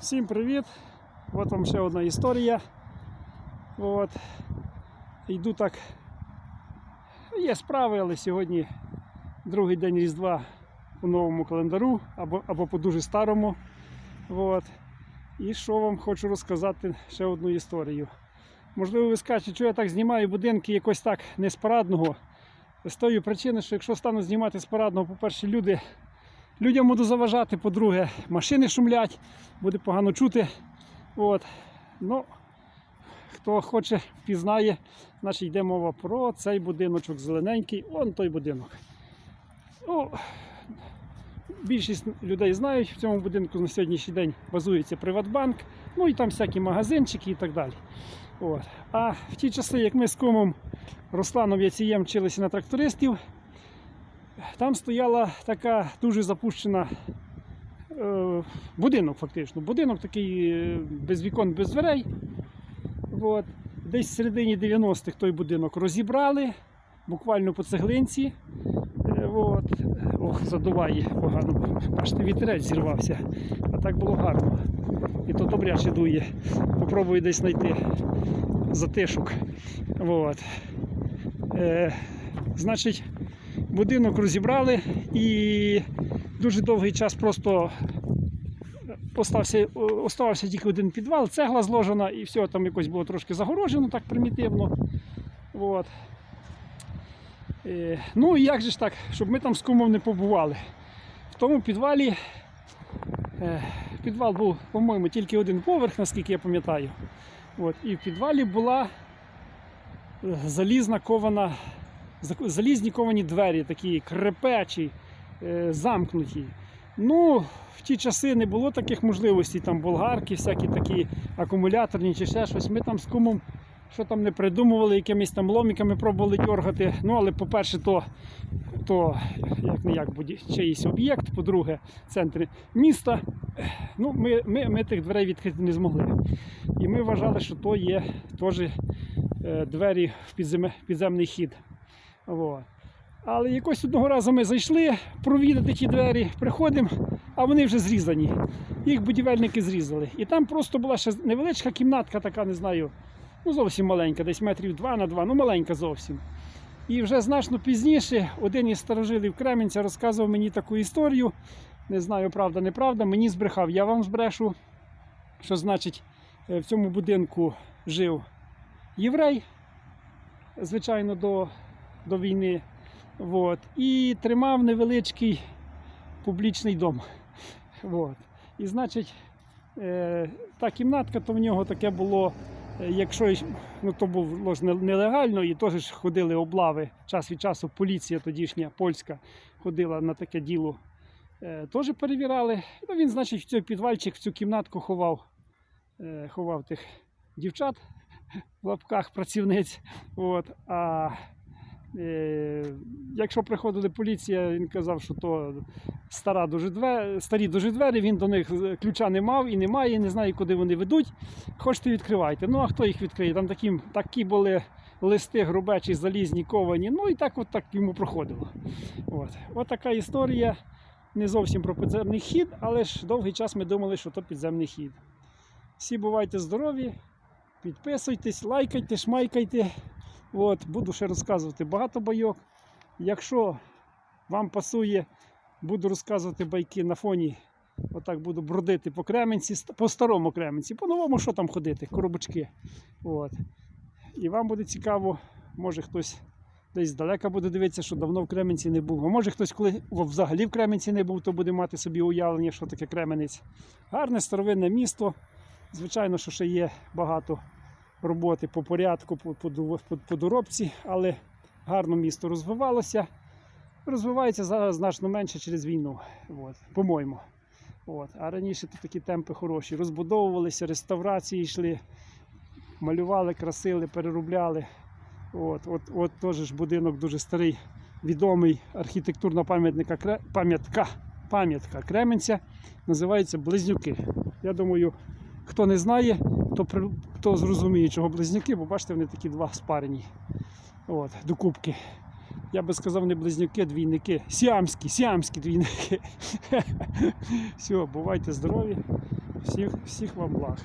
Всім привіт! От вам ще одна історія. От. Йду так. Є справи, але сьогодні другий день Різдва по новому календару або, або по дуже старому. От. І що вам хочу розказати ще одну історію. Можливо, ви скажете, що я так знімаю будинки якось так не з парадного. З тої причини, що якщо стану знімати з парадного, по-перше, люди Людям буду заважати, по-друге, машини шумлять, буде погано чути. От. Ну, хто хоче, впізнає, значить йде мова про цей будиночок зелененький, он той будинок. Ну, більшість людей знають, в цьому будинку на сьогоднішній день базується Приватбанк, ну і там всякі магазинчики і так далі. От. А в ті часи, як ми з кумом Русланом Яцієм вчилися на трактористів, там стояла така дуже запущена е, будинок, фактично. Будинок такий е, без вікон, без дверей. От. Десь в середині 90-х той будинок розібрали, буквально по цеглинці. Е, От. Ох, задуває погано. Бачите, вітерець зірвався. А так було гарно. І то добряче дує. Попробую десь знайти затишок. От. Е, значить, будинок розібрали і дуже довгий час просто остався, оставався тільки один підвал, цегла зложена і все там якось було трошки загорожено так примітивно. От. Е, ну і як же ж так, щоб ми там з кумом не побували. В тому підвалі е, підвал був, по-моєму, тільки один поверх, наскільки я пам'ятаю. І в підвалі була е, залізна кована залізні ковані двері, такі крепечі, е, замкнуті. Ну, в ті часи не було таких можливостей, там болгарки, всякі такі акумуляторні чи ще щось. Ми там з кумом що там не придумували, якимись там ломіками пробували дергати. Ну, але по-перше, то, то як не як чиїсь об'єкт, по-друге, центр міста. Ну, ми, ми, ми тих дверей відкрити не змогли. І ми вважали, що то є теж е, двері в підземний хід. От. Але якось одного разу ми зайшли провідати ті двері, приходимо, а вони вже зрізані. Їх будівельники зрізали. І там просто була ще невеличка кімнатка, така, не знаю, ну зовсім маленька, десь метрів 2 на 2, ну маленька зовсім. І вже значно пізніше один із старожилів Кременця розказував мені таку історію. Не знаю, правда, неправда, мені збрехав. Я вам збрешу, що значить е, в цьому будинку жив єврей, звичайно, до до війни. От. І тримав невеличкий публічний дом. От. І значить, е, та кімнатка, то в нього таке було, е, якщо ну, то було ж нелегально, і теж ходили облави. Час від часу поліція тодішня польська ходила на таке діло. Е, теж перевіряли. Ну, він, значить, в цей підвальчик, в цю кімнатку ховав, ховав тих дівчат в лапках працівниць. От. А якщо приходили поліція, він казав, що то стара дуже двері, старі дуже двері, він до них ключа не мав і не має, не знає, куди вони ведуть. Хочете відкривайте. Ну а хто їх відкриє? Там такі, такі були листи грубечі, залізні, ковані. Ну і так от так йому проходило. От. от така історія. Не зовсім про підземний хід, але ж довгий час ми думали, що то підземний хід. Всі бувайте здорові, підписуйтесь, лайкайте, шмайкайте. От, буду ще розказувати багато байок. Якщо вам пасує, буду розказувати байки на фоні. Отак буду бродити по Кременці, по старому Кременці, по-новому що там ходити, коробочки. От. І вам буде цікаво, може хтось десь здалека буде дивитися, що давно в Кременці не був. А може хтось, коли взагалі в Кременці не був, то буде мати собі уявлення, що таке Кременець. Гарне старовинне місто. Звичайно, що ще є багато роботи по порядку, по, доробці, але гарно місто розвивалося. Розвивається зараз значно менше через війну, по-моєму. От. А раніше то такі темпи хороші. Розбудовувалися, реставрації йшли, малювали, красили, переробляли. От, от, от теж ж будинок дуже старий, відомий архітектурна пам'ятника, пам'ятка, пам'ятка Кременця, називається Близнюки. Я думаю, хто не знає, то при- хто зрозуміє, чого близнюки, бо бачите, вони такі два спарені. От, докупки. Я би сказав, не близнюки, двійники. Сіамські, сіамські двійники. Все, бувайте здорові. Всіх, всіх вам благ.